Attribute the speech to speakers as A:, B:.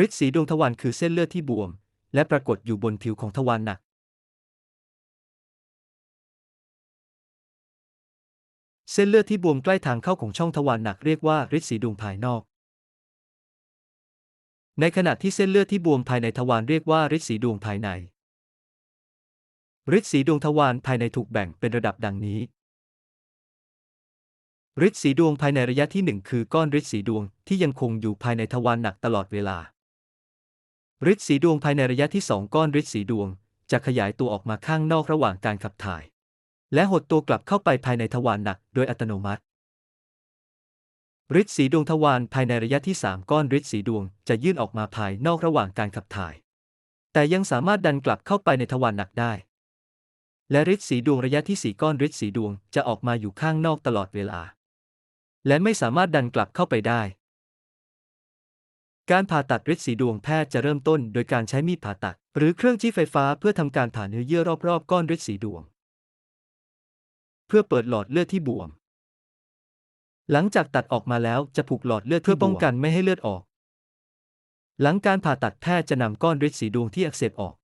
A: ฤทธิ์สีดวงทวารคือเส้นเลือดที่บวม และปรากฏอยู่บนผิวของทวารหนัก เส้นเลือดที่บวมใกล้ทางเข้าของช่องทวารหนักเรียกว่าฤทธิ์สีดวงภายนอก ในขณะที่เส้นเลือดที่บวมภายในทวารเรียกว่าฤทธิ์สีดวงภายในฤทธิ์สีดวงทวารภายในถูกแบ่งเป็นระดับดังนี้ฤทธิ์สีดวงภายในระยะที่หนึ่งคือก้อนฤทธิ์สีดวงที่ยังคงอยู่ภายในทวารหนักตลอดเวลา ฤทธิ์สีดวงภายในระยะที่สองก้อนฤทธิ์สีดวง จะขยายตัวออกมาข้างนอกระหว่างการขับถ่าย และหดตัวกลับเข้าไปภายในทวารหนักโดยอัตโนมัติฤทธิ์สีดวงทวารภายในระยะที่ 3 ก้อนฤทธิ์สีดวงจะยื่นออกมาภายนอกระหว่างการขับถ่าย แต่ยังสามารถดันกลับเข้าไปในทวารหนักได้ และฤทธิ์สีดวงระยะที่ 4 ก้อนฤทธิ์สีดวงจะออกมาอยู่ข้างนอกตลอดเวลา และไม่สามารถดันกลับเข้าไปได้ การผ่าตัดฤทธิ์สีดวงแพทย์จะเริ่มต้นโดยการใช้มีดผ่าตัด หรือเครื่องจี้ไฟฟ้าเพื่อทำการผ่าเนื้อเยื่อรอบๆก้อนฤทธิ์สีดวง เพื่อเปิดหลอดเลือดที่บวม หลังจากตัดออกมาแล้วจะผูกหลอดเลือดเพื่อป้องกันไม่ให้เลือดออก หลังการผ่าตัดแพทย์จะนำก้อนฤทธิ์สีดวงที่อักเสบออก